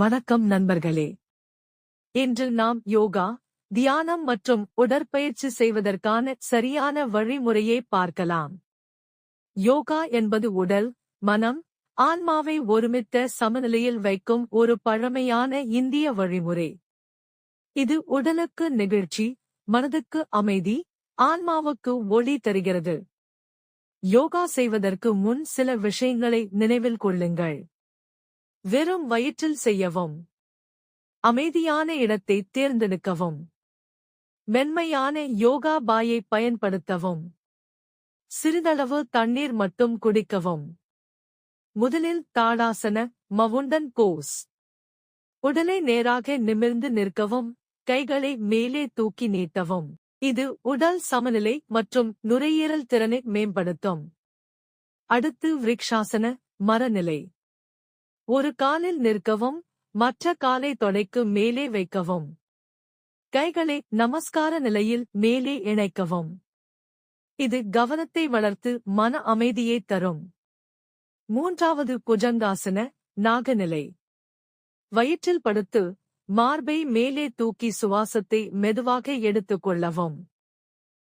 வணக்கம் நண்பர்களே. இன்று நாம் யோகா தியானம் மற்றும் உடற்பயிற்சி செய்வதற்கான சரியான வழிமுறையை பார்க்கலாம். யோகா என்பது உடல் மனம் ஆன்மாவை ஒருமித்த சமநிலையில் வைக்கும் ஒரு பழமையான இந்திய வழிமுறை. இது உடலுக்கு நெகிழ்ச்சி மனதுக்கு அமைதி ஆன்மாவுக்கு ஒளி தருகிறது. யோகா செய்வதற்கு முன் சில விஷயங்களை நினைவில் கொள்ளுங்கள். வெறும் வயிற்றில் செய்யவும். அமைதியான இடத்தை தேர்ந்தெடுக்கவும். மென்மையான யோகா பாயை பயன்படுத்தவும். சிறிதளவு தண்ணீர் மட்டும் குடிக்கவும். முதலில் தாடாசன மவுண்டன் போஸ் உடலை நேராக நிமிர்ந்து நிற்கவும் கைகளை மேலே தூக்கி நீட்டவும். இது உடல் சமநிலை மற்றும் நுரையீரல் திறனை மேம்படுத்தும். அடுத்து விரிக்ஷாசன மரநிலை. ஒரு காலில் நிற்கவும் மற்ற காலை தொடைக்கு மேலே வைக்கவும். கைகளை நமஸ்கார நிலையில் மேலே இணைக்கவும். இது கவனத்தை வளர்த்து மன அமைதியை தரும். மூன்றாவது குஜங்காசன நாகநிலை. வயிற்றில் படுத்து மார்பை மேலே தூக்கி சுவாசத்தை மெதுவாக எடுத்துக் கொள்ளவும்.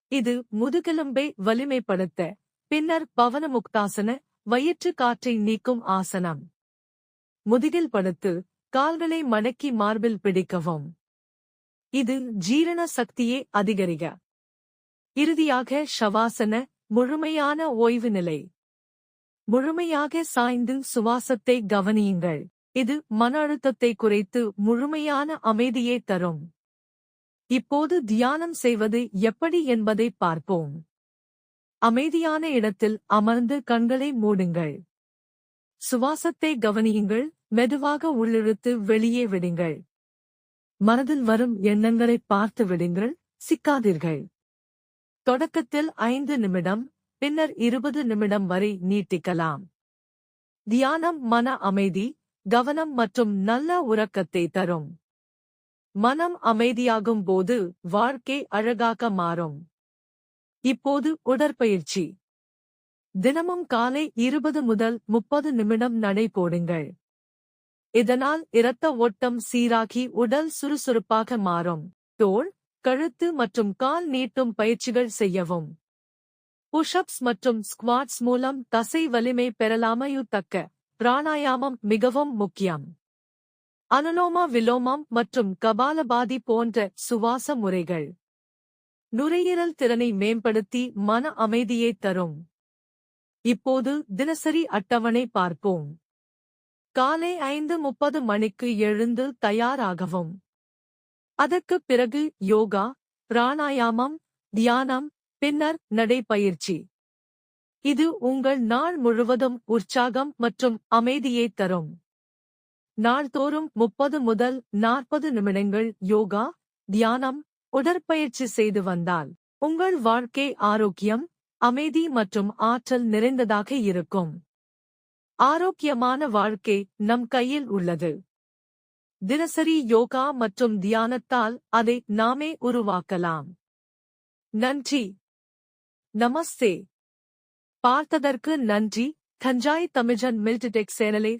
இது முதுகெலும்பை வலிமைப்படுத்த பின்னர் பவனமுக்தாசன வயிற்று காற்றை நீக்கும் ஆசனம். முதுகில் படுத்து கால்களை மடக்கி மார்பில் பிடிக்கவும். இது ஜீரண சக்தியை அதிகரிக இறுதியாக ஷவாசன முழுமையான ஓய்வு நிலை. முழுமையாக சாய்ந்து சுவாசத்தை கவனியுங்கள். இது மன அழுத்தத்தை குறைத்து முழுமையான அமைதியை தரும். இப்போது தியானம் செய்வது எப்படி என்பதை பார்ப்போம். அமைதியான இடத்தில் அமர்ந்து கண்களை மூடுங்கள். சுவாசத்தை கவனியுங்கள் மெதுவாக உள்ளிழுத்து வெளியே விடுங்கள். மனதில் வரும் எண்ணங்களை பார்த்து விடுங்கள் சிக்காதீர்கள். தொடக்கத்தில் ஐந்து நிமிடம் பின்னர் இருபது நிமிடம் வரை நீட்டிக்கலாம். தியானம் மன அமைதி கவனம் மற்றும் நல்ல உறக்கத்தை தரும். மனம் அமைதியாகும் போது வாழ்க்கை அழகாக மாறும். இப்போது உடற்பயிற்சி. தினமும் காலை இருபது முதல் முப்பது நிமிடம் நடை போடுங்கள். இதனால் இரத்த ஓட்டம் சீராகி உடல் சுறுசுறுப்பாக மாறும். தோல் கழுத்து மற்றும் கால் நீட்டும் பயிற்சிகள் செய்யவும். புஷ்அப்ஸ் மற்றும் ஸ்குவாட்ஸ் மூலம் தசை வலிமை பெறலாமையுத்தக்க பிராணாயாமம் மிகவும் முக்கியம். அனுலோமா விலோமம் மற்றும் கபாலபாதி போன்ற சுவாச முறைகள். நுரையீரல் திறனை மேம்படுத்தி மன அமைதியை தரும். இப்போது தினசரி அட்டவணை பார்ப்போம். காலை ஐந்து முப்பது மணிக்கு எழுந்து தயாராகவும். அதற்குப் பிறகு யோகா பிராணாயாமம் தியானம் பின்னர் நடைப்பயிற்சி இது உங்கள் நாள் முழுவதும் உற்சாகம் மற்றும் அமைதியை தரும். நாள்தோறும் முப்பது முதல் நாற்பது நிமிடங்கள் யோகா தியானம் உடற்பயிற்சி செய்து வந்தால் உங்கள் வாழ்க்கை ஆரோக்கியம் அமைதி மற்றும் ஆற்றல் நிறைந்ததாக இருக்கும். ஆரோக்கியமான வாழ்க்கை நம் கையில் உள்ளது. தினசரி யோகா மற்றும் தியானத்தால் அதை நாமே உருவாக்கலாம். நன்றி. நமஸ்தே. பார்த்ததற்கு நன்றி. தஞ்சாய் தமிழன் மில்டிடெக் சேனலை